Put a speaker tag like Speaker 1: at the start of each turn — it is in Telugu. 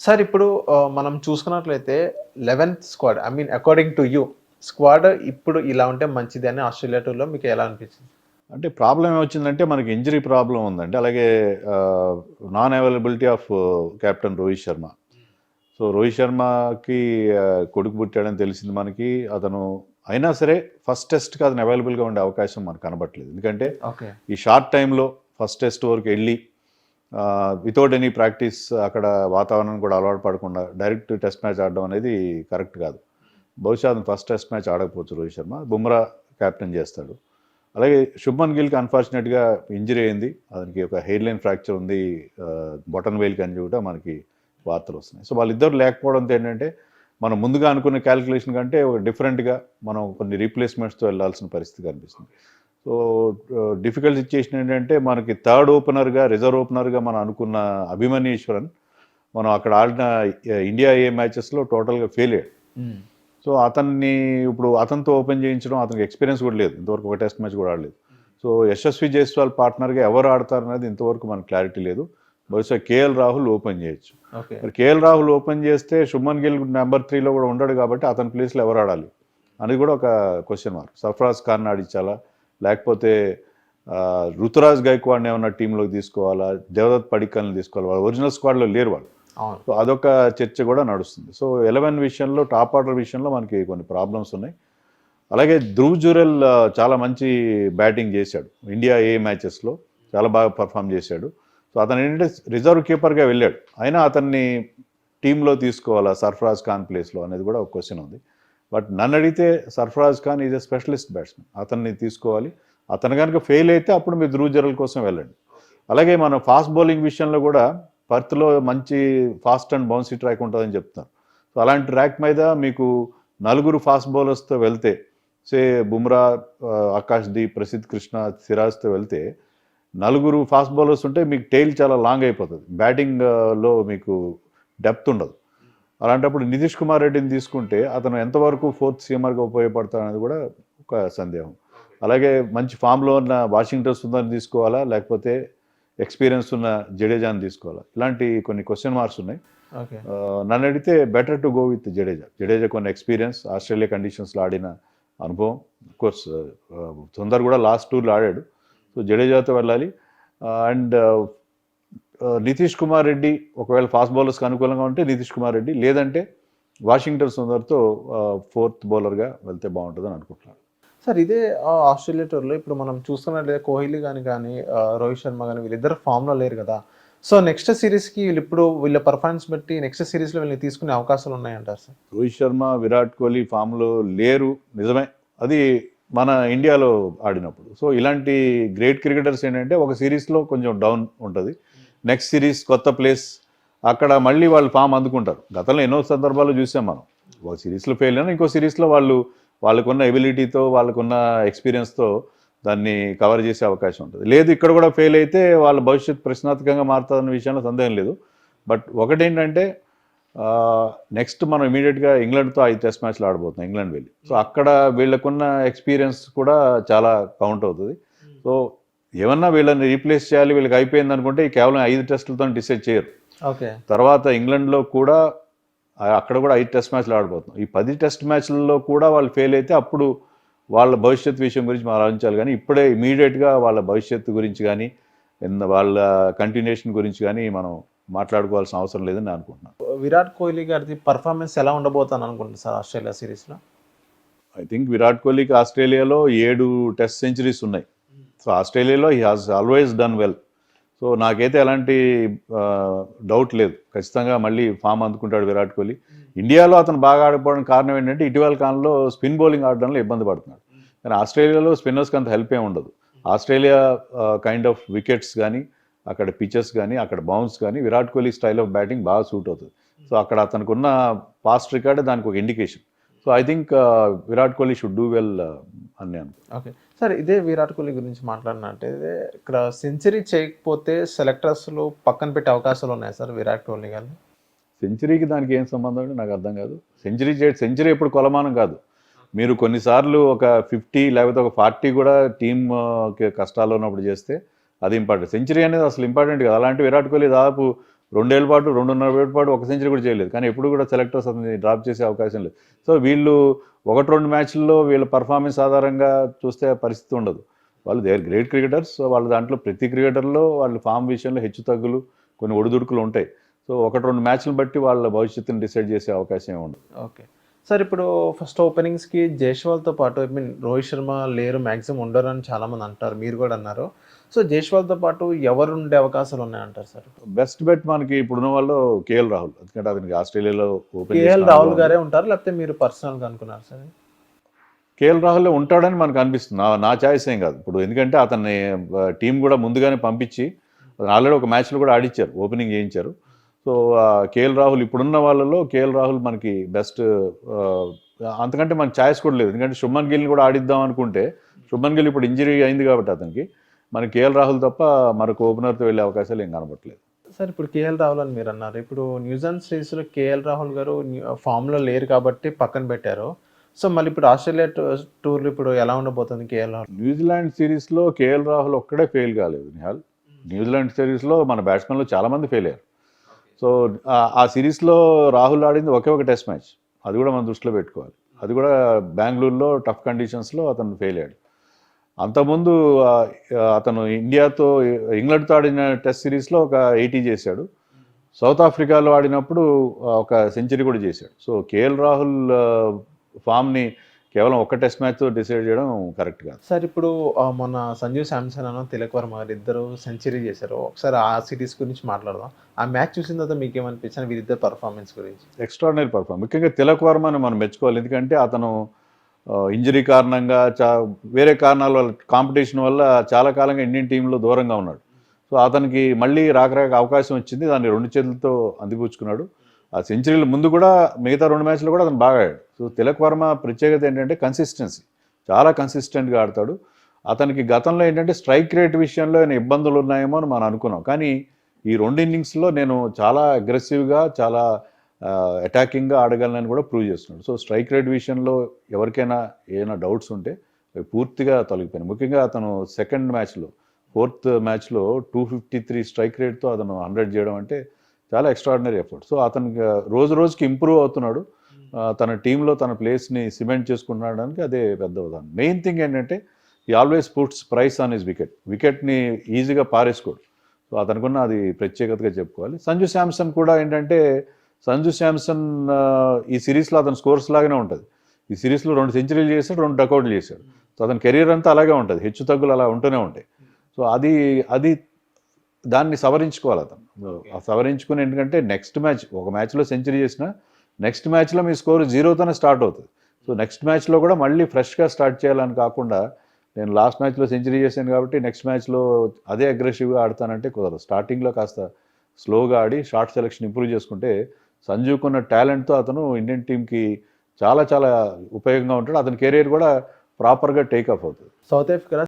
Speaker 1: సార్ ఇప్పుడు మనం చూసుకున్నట్లయితే eleventh squad I mean according to you squad ఇప్పుడు ఇలా ఉంటే మంచిది అని ఆస్ట్రేలియా టూర్లో మీకు ఎలా అనిపించింది?
Speaker 2: అంటే ప్రాబ్లం ఏమొచ్చిందంటే మనకి ఇంజరీ ప్రాబ్లం ఉందండి. అలాగే non availability of captain Rohit Sharma. So Rohit శర్మకి కొడుకు పుట్టాడని తెలిసింది మనకి. అతను అయినా సరే ఫస్ట్ టెస్ట్కి అతను అవైలబుల్గా ఉండే అవకాశం మనకు కనబట్లేదు ఎందుకంటే ఈ షార్ట్ టైంలో ఫస్ట్ టెస్ట్ వరకు వెళ్ళి వితౌట్ ఎనీ ప్రాక్టీస్ అక్కడ వాతావరణం కూడా అలవాటు పడకుండా డైరెక్ట్ టెస్ట్ మ్యాచ్ ఆడడం అనేది కరెక్ట్ కాదు. బహుశా అతను ఫస్ట్ టెస్ట్ మ్యాచ్ ఆడకపోవచ్చు రోహిత్ శర్మ. బుమ్రా క్యాప్టెన్ చేస్తాడు. అలాగే శుభ్మన్ గిల్కి అన్ఫార్చునేట్గా ఇంజరీ అయింది. అతనికి ఒక హెయిర్ లైన్ ఫ్రాక్చర్ ఉంది. బొటన్ వేల్కి అని కూడా మనకి వార్తలు వస్తున్నాయి. సో వాళ్ళిద్దరు లేకపోవడంతో ఏంటంటే మనం ముందుగా అనుకున్న క్యాలిక్యులేషన్ కంటే ఒక డిఫరెంట్గా మనం కొన్ని రీప్లేస్మెంట్స్తో వెళ్ళాల్సిన పరిస్థితి కనిపిస్తుంది. సో డిఫికల్ట్ సిచ్యుయేషన్ ఏంటంటే మనకి థర్డ్ ఓపెనర్గా రిజర్వ్ ఓపెనర్గా మనం అనుకున్న అభిమన్యేశ్వరన్ మనం అక్కడ ఆడిన ఇండియా ఏ మ్యాచెస్లో టోటల్గా ఫెయిల్ అయ్యాడు. సో అతన్ని ఇప్పుడు అతనితో ఓపెన్ చేయించడం అతనికి ఎక్స్పీరియన్స్ కూడా లేదు. ఇంతవరకు ఒక టెస్ట్ మ్యాచ్ కూడా ఆడలేదు. సో యశస్వి జైస్వాల్ పార్ట్నర్గా ఎవరు ఆడతారు అనేది ఇంతవరకు మనకు క్లారిటీ లేదు. బహుశా కేఎల్ రాహుల్ ఓపెన్ చేయొచ్చు. మరి కేఎల్ రాహుల్ ఓపెన్ చేస్తే శుభ్మన్ గిల్ నెంబర్ త్రీలో కూడా ఉండడు కాబట్టి అతని ప్లేస్లో ఎవరు ఆడాలి? అనేది కూడా ఒక క్వశ్చన్ మార్క్. సర్ఫరాజ్ ఖాన్ ఆడించాలా లేకపోతే ఆ, రుతురాజ్ గైక్వాడ్ని ఏమన్నా టీంలోకి తీసుకోవాలా? దేవదత్ పడిక్కల్ని తీసుకోవాలి? వాళ్ళు ఒరిజినల్ స్క్వాడ్లో లేరు వాళ్ళు. సో అదొక చర్చ కూడా నడుస్తుంది. సో ఎలెవెన్ విషయంలో టాప్ ఆర్డర్ విషయంలో మనకి కొన్ని ప్రాబ్లమ్స్ ఉన్నాయి. అలాగే ధ్రువ్ జురెల్ చాలా మంచి బ్యాటింగ్ చేశాడు. ఇండియా ఏ మ్యాచెస్లో చాలా బాగా పర్ఫామ్ చేశాడు. సో అతను ఏంటంటే రిజర్వ్ కీపర్గా వెళ్ళాడు. అయినా అతన్ని టీంలో తీసుకోవాలా? సర్ఫరాజ్ ఖాన్ ప్లేస్లో అనేది కూడా ఒక క్వశ్చన్ ఉంది. బట్ నన్ను అడిగితే Sarfaraz Khan is a specialist batsmen అతన్ని తీసుకోవాలి. అతను కనుక ఫెయిల్ అయితే అప్పుడు మీరు ధ్రువ్ కోసం వెళ్ళండి. అలాగే మనం ఫాస్ట్ బౌలింగ్ విషయంలో కూడా పర్త్లో మంచి ఫాస్ట్ అండ్ బౌన్సీ ట్రాక్ ఉంటుందని చెప్తున్నారు సో అలాంటి ట్రాక్ మీద మీకు నలుగురు ఫాస్ట్ బౌలర్స్తో వెళ్తే సే బుమ్రా ఆకాష్ దీప్ ప్రసిద్ధ్ కృష్ణ సిరాజ్తో వెళ్తే నలుగురు ఫాస్ట్ బౌలర్స్ ఉంటే మీకు టైల్ చాలా లాంగ్ అయిపోతుంది. బ్యాటింగ్లో మీకు డెప్త్ ఉండదు. అలాంటప్పుడు నితీష్ కుమార్ రెడ్డిని తీసుకుంటే అతను ఎంతవరకు ఫోర్త్ సీమర్గా ఉపయోగపడతాడు అనేది కూడా ఒక సందేహం. అలాగే మంచి ఫామ్లో ఉన్న వాషింగ్టన్ సుందర్ని తీసుకోవాలా? లేకపోతే ఎక్స్పీరియన్స్ ఉన్న జడేజాని తీసుకోవాలా? ఇలాంటి కొన్ని క్వశ్చన్ మార్క్స్ ఉన్నాయి. నన్ను అడిగితే better to go with Jadeja. Jadeja కొన్ని ఎక్స్పీరియన్స్ ఆస్ట్రేలియా కండిషన్స్లో ఆడిన అనుభవం. కోర్స్ సుందర్ కూడా లాస్ట్ టూర్లో ఆడాడు. సో జడేజాతో వెళ్ళాలి. అండ్ నితీష్ కుమార్ రెడ్డి ఒకవేళ ఫాస్ట్ బౌలర్స్కి అనుకూలంగా ఉంటే నితీష్ కుమార్ రెడ్డి లేదంటే వాషింగ్టన్ సుందర్తో ఫోర్త్ బౌలర్గా వెళ్తే బాగుంటుందని అనుకుంటున్నాను.
Speaker 1: సార్ ఇదే ఆస్ట్రేలియా టూర్లో ఇప్పుడు మనం చూస్తున్నట్లయితే కోహ్లీ కానీ కానీ రోహిత్ శర్మ కానీ వీళ్ళిద్దరు ఫామ్లో లేరు కదా. సో నెక్స్ట్ సిరీస్కి వీళ్ళు ఇప్పుడు వీళ్ళ పర్ఫార్మెన్స్ బట్టి నెక్స్ట్ సిరీస్లో వీళ్ళని తీసుకునే అవకాశాలు ఉన్నాయంటారు సార్?
Speaker 2: రోహిత్ శర్మ విరాట్ కోహ్లీ ఫామ్లో లేరు నిజమే. అది మన ఇండియాలో ఆడినప్పుడు. సో ఇలాంటి గ్రేట్ క్రికెటర్స్ ఏంటంటే ఒక సిరీస్లో కొంచెం డౌన్ ఉంటుంది. నెక్స్ట్ సిరీస్ కొత్త ప్లేస్ అక్కడ మళ్ళీ వాళ్ళు ఫామ్ అందుకుంటారు. గతంలో ఎన్నో సందర్భాలు చూసాం మనం. ఒక సిరీస్లో ఫెయిల్ అయినా ఇంకో సిరీస్లో వాళ్ళు వాళ్ళకున్న ఎబిలిటీతో వాళ్ళకున్న ఎక్స్పీరియన్స్తో దాన్ని కవర్ చేసే అవకాశం ఉంటుంది. లేదు ఇక్కడ కూడా ఫెయిల్ అయితే వాళ్ళ భవిష్యత్ ప్రశ్నార్థకంగా మారుతుందన్న విషయంలో సందేహం లేదు. బట్ ఒకటేంటంటే నెక్స్ట్ మనం ఇమీడియట్గా ఇంగ్లాండ్తో ఐదు టెస్ట్ మ్యాచ్లు ఆడబోతున్నాం ఇంగ్లాండ్ వెళ్ళి. సో అక్కడ వీళ్ళకున్న ఎక్స్పీరియన్స్ కూడా చాలా కౌంట్ అవుతుంది. సో ఏమన్నా వీళ్ళని రీప్లేస్ చేయాలి వీళ్ళకి అయిపోయింది అనుకుంటే కేవలం ఐదు టెస్టులతో డిసైడ్ చేయరు.
Speaker 1: ఓకే.
Speaker 2: తర్వాత ఇంగ్లాండ్లో కూడా అక్కడ కూడా ఐదు టెస్ట్ మ్యాచ్లు ఆడబోతున్నాం. ఈ పది టెస్ట్ మ్యాచ్లలో కూడా వాళ్ళు ఫెయిల్ అయితే అప్పుడు వాళ్ళ భవిష్యత్తు విషయం గురించి మనం ఆలోచించాలి. కానీ ఇప్పుడే ఇమీడియట్గా వాళ్ళ భవిష్యత్తు గురించి కానీ వాళ్ళ కంటిన్యూషన్ గురించి కానీ మనం మాట్లాడుకోవాల్సిన అవసరం లేదని నేను అనుకుంటున్నాను.
Speaker 1: విరాట్ కోహ్లీ గారిది పర్ఫార్మెన్స్ ఎలా ఉండబోతాను అనుకుంటున్నారు సార్ ఆస్ట్రేలియా సిరీస్లో?
Speaker 2: ఐ థింక్ విరాట్ కోహ్లీకి ఆస్ట్రేలియాలో ఏడు టెస్ట్ సెంచరీస్ ఉన్నాయి. సో ఆస్ట్రేలియాలో he has always done well so నాకైతే ఎలాంటి డౌట్ లేదు. ఖచ్చితంగా మళ్ళీ ఫామ్ అందుకుంటాడు విరాట్ కోహ్లీ. ఇండియాలో అతను బాగా ఆడిపోవడానికి కారణం ఏంటంటే ఇటీవల కాలంలో స్పిన్ బౌలింగ్ ఆడడంలో ఇబ్బంది పడుతున్నాడు. కానీ ఆస్ట్రేలియాలో స్పిన్నర్స్కి అంత హెల్ప్ ఏమి ఉండదు. ఆస్ట్రేలియా కైండ్ ఆఫ్ వికెట్స్ కానీ అక్కడ పిచెస్ కానీ అక్కడ బౌన్స్ కానీ Virat Kohli style of batting బాగా సూట్ అవుతుంది. సో అక్కడ అతనికి ఉన్న పాస్ట్ రికార్డే దానికి ఒక indication so I think Virat Kohli should do well అని నేను
Speaker 1: ఓకే. సార్ ఇదే విరాట్ కోహ్లీ గురించి మాట్లాడినట్టే ఇక్కడ సెంచరీ చేయకపోతే సెలెక్టర్స్లో పక్కన పెట్టే అవకాశాలు ఉన్నాయి సార్ విరాట్ కోహ్లీ గారిని?
Speaker 2: సెంచరీకి దానికి ఏం సంబంధం అంటే నాకు అర్థం కాదు. సెంచరీ చే సెంచరీ ఎప్పుడు కొలమానం కాదు. మీరు కొన్నిసార్లు ఒక ఫిఫ్టీ లేకపోతే ఒక ఫార్టీ కూడా టీమ్ కష్టాల్లో ఉన్నప్పుడు చేస్తే అది ఇంపార్టెంట్. సెంచరీ అనేది అసలు ఇంపార్టెంట్ కాదు. అలాంటి విరాట్ కోహ్లీ దాదాపు రెండేళ్ళ పాటు రెండున్నర ఏళ్ళ పాటు ఒక సెంచరీ కూడా చేయలేదు. కానీ ఎప్పుడు కూడా సెలెక్టర్స్ అతన్ని డ్రాప్ చేసే అవకాశం లేదు. సో వీళ్ళు ఒకటి రెండు మ్యాచ్ల్లో వీళ్ళ పర్ఫార్మెన్స్ ఆధారంగా చూస్తే పరిస్థితి ఉండదు. వాళ్ళు they are great cricketers. So వాళ్ళ దాంట్లో ప్రతి క్రికెటర్లో వాళ్ళ ఫామ్ విషయంలో హెచ్చు తగ్గులు కొన్ని ఒడిదుడుకులు ఉంటాయి. సో ఒకటి రెండు మ్యాచ్లు బట్టి వాళ్ళ భవిష్యత్తుని డిసైడ్ చేసే అవకాశం ఉండదు.
Speaker 1: ఓకే. సార్ ఇప్పుడు ఫస్ట్ ఓపెనింగ్స్కి జైస్వాల్తో పాటు ఐ మీన్ రోహిత్ శర్మ లేరు మ్యాక్సిమం ఉండరు అని చాలామంది అంటారు మీరు కూడా అన్నారు. సో జైస్వాల్తో పాటు ఎవరు ఉండే అవకాశాలు ఉన్నాయంటారు సార్?
Speaker 2: బెస్ట్ బెట్ మనకి ఇప్పుడున్న వాళ్ళు కేఎల్ రాహుల్. ఎందుకంటే అతనికి ఆస్ట్రేలియాలో ఓపెన్
Speaker 1: కేఎల్ రాహుల్ గారే ఉంటారు లేకపోతే మీరు పర్సనల్గా అనుకున్నారు సార్?
Speaker 2: కేఎల్ రాహుల్ ఉంటాడని మనకు అనిపిస్తుంది. నా నా ఛాయిస్ ఏం కాదు. ఇప్పుడు ఎందుకంటే అతన్ని టీం కూడా ముందుగానే పంపించి ఆల్రెడీ ఒక మ్యాచ్లో కూడా ఆడిచ్చారు ఓపెనింగ్ చేయించారు. సో కేఎల్ రాహుల్ ఇప్పుడున్న వాళ్ళలో కేఎల్ రాహుల్ మనకి బెస్ట్ అంతకంటే మనకి ఛాయిస్ కూడా లేదు. ఎందుకంటే శుభన్ గిల్ని కూడా ఆడిద్దాం అనుకుంటే శుభన్ గిల్ ఇప్పుడు ఇంజరీ అయింది కాబట్టి అతనికి మనకి కేఎల్ రాహుల్ తప్ప మరొక ఓపెనర్తో వెళ్ళే అవకాశాలు ఏం కనబడట్లేదు.
Speaker 1: సార్ ఇప్పుడు కేఎల్ రాహుల్ అని మీరు అన్నారు. ఇప్పుడు న్యూజిలాండ్ సిరీస్లో కేఎల్ రాహుల్ గారు ఫామ్లో లేరు కాబట్టి పక్కన పెట్టారు. సో మళ్ళీ ఇప్పుడు ఆస్ట్రేలియా టూర్లు ఇప్పుడు ఎలా ఉండబోతుంది కేఎల్ రాహుల్?
Speaker 2: న్యూజిలాండ్ సిరీస్లో కేఎల్ రాహుల్ ఒక్కడే ఫెయిల్ కాలేదు నిహాల్. న్యూజిలాండ్ సిరీస్లో మన బ్యాట్స్మెన్లో చాలామంది ఫెయిల్ అయ్యారు. సో ఆ- సిరీస్లో రాహుల్ ఆడింది ఒకే ఒక టెస్ట్ మ్యాచ్. అది కూడా మనం దృష్టిలో పెట్టుకోవాలి. అది కూడా బెంగళూరులో టఫ్ కండిషన్స్లో అతను ఫెయిల్ అయ్యాడు. అంతకుముందు అతను ఇండియాతో ఇంగ్లాండ్తో ఆడిన టెస్ట్ సిరీస్లో ఒక ఎయిటీ చేశాడు. సౌత్ ఆఫ్రికాలో ఆడినప్పుడు ఒక సెంచరీ కూడా చేశాడు. సో కేఎల్ రాహుల్ ఫామ్ని కేవలం ఒక్క టెస్ట్ మ్యాచ్తో డిసైడ్ చేయడం కరెక్ట్ కాదు.
Speaker 1: సార్ ఇప్పుడు మొన్న సంజీవ్ శాంసన్ అన్న తిలక్ వర్మ గారు ఇద్దరు సెంచరీ చేశారు. ఒకసారి ఆ సిరీస్ గురించి మాట్లాడదాం. ఆ మ్యాచ్ చూసిన తర్వాత మీకు ఏమనిపించింది వీరిద్దరు పర్ఫార్మెన్స్ గురించి.
Speaker 2: ఎక్స్ట్రాడినరీ పర్ఫార్మ్ ముఖ్యంగా తిలక్ వర్మని మనం మెచ్చుకోవాలి. ఎందుకంటే అతను ఇంజరీ కారణంగా చా వేరే కారణాల వల్ల కాంపిటీషన్ వల్ల చాలా కాలంగా ఇండియన్ టీంలో దూరంగా ఉన్నాడు. సో అతనికి మళ్ళీ రాకరాక అవకాశం వచ్చింది. దాన్ని రెండు చేతులతో అందిపుచ్చుకున్నాడు. ఆ సెంచరీల ముందు కూడా మిగతా రెండు మ్యాచ్లు కూడా అతను బాగా ఆడాడు. సో తిలక్ వర్మ ప్రత్యేకత ఏంటంటే కన్సిస్టెన్సీ చాలా కన్సిస్టెంట్గా ఆడతాడు. అతనికి గతంలో ఏంటంటే స్ట్రైక్ రేట్ విషయంలో ఆయన ఇబ్బందులు ఉన్నాయేమో అని మనం అనుకున్నాం. కానీ ఈ రెండు ఇన్నింగ్స్లో నేను చాలా అగ్రెసివ్గా చాలా అటాకింగ్గా ఆడగలనని కూడా ప్రూవ్ చేస్తున్నాడు. సో స్ట్రైక్ రేట్ విషయంలో ఎవరికైనా ఏమైనా డౌట్స్ ఉంటే పూర్తిగా తొలగిపోయాను ముఖ్యంగా అతను సెకండ్ మ్యాచ్లో ఫోర్త్ మ్యాచ్లో టూ ఫిఫ్టీ త్రీ స్ట్రైక్ రేట్తో అతను హండ్రెడ్ చేయడం అంటే చాలా ఎక్స్ట్రాడినరీ ఎఫర్ట్ సో అతనికి రోజు రోజుకి ఇంప్రూవ్ అవుతున్నాడు. తన టీంలో తన ప్లేస్ని సిమెంట్ చేసుకున్నాడానికి అదే పెద్ద ఉదాహరణ. మెయిన్ థింగ్ ఏంటంటే he always puts price on his wicket వికెట్ని ఈజీగా పారేసుకోడు. సో అతనుకున్న అది ప్రత్యేకతగా చెప్పుకోవాలి. సంజు శాంసన్ కూడా ఏంటంటే సంజు శాంసన్ ఈ సిరీస్లో అతని స్కోర్స్ లాగానే ఉంటుంది. ఈ సిరీస్లో రెండు సెంచరీలు చేశాడు రెండు డకౌట్లు చేశాడు. సో అతని కెరీర్ అంతా అలాగే ఉంటుంది. హెచ్చు తగ్గులు అలా ఉంటూనే ఉంటాయి. సో అది అది దాన్ని సవరించుకోవాలి అతను. ఆ సవరించుకుని ఎందుకంటే నెక్స్ట్ మ్యాచ్ ఒక మ్యాచ్లో సెంచరీ చేసిన నెక్స్ట్ మ్యాచ్లో మీ స్కోర్ జీరోతోనే స్టార్ట్ అవుతుంది. సో నెక్స్ట్ మ్యాచ్లో కూడా మళ్ళీ ఫ్రెష్గా స్టార్ట్ చేయాలని కాకుండా నేను లాస్ట్ మ్యాచ్లో సెంచరీ చేశాను కాబట్టి నెక్స్ట్ మ్యాచ్లో అదే అగ్రెసివ్గా ఆడతానంటే కుదరదు. స్టార్టింగ్లో కాస్త స్లోగా ఆడి షార్ట్ సెలెక్షన్ ఇంప్రూవ్ చేసుకుంటే సంజుకున్న టాలెంట్తో అతను ఇండియన్ టీంకి చాలా చాలా ఉపయోగంగా ఉంటాడు. అతని కెరీర్ కూడా ప్రాపర్గా టేక్ ఆఫ్ అవుతుంది.
Speaker 1: South Africa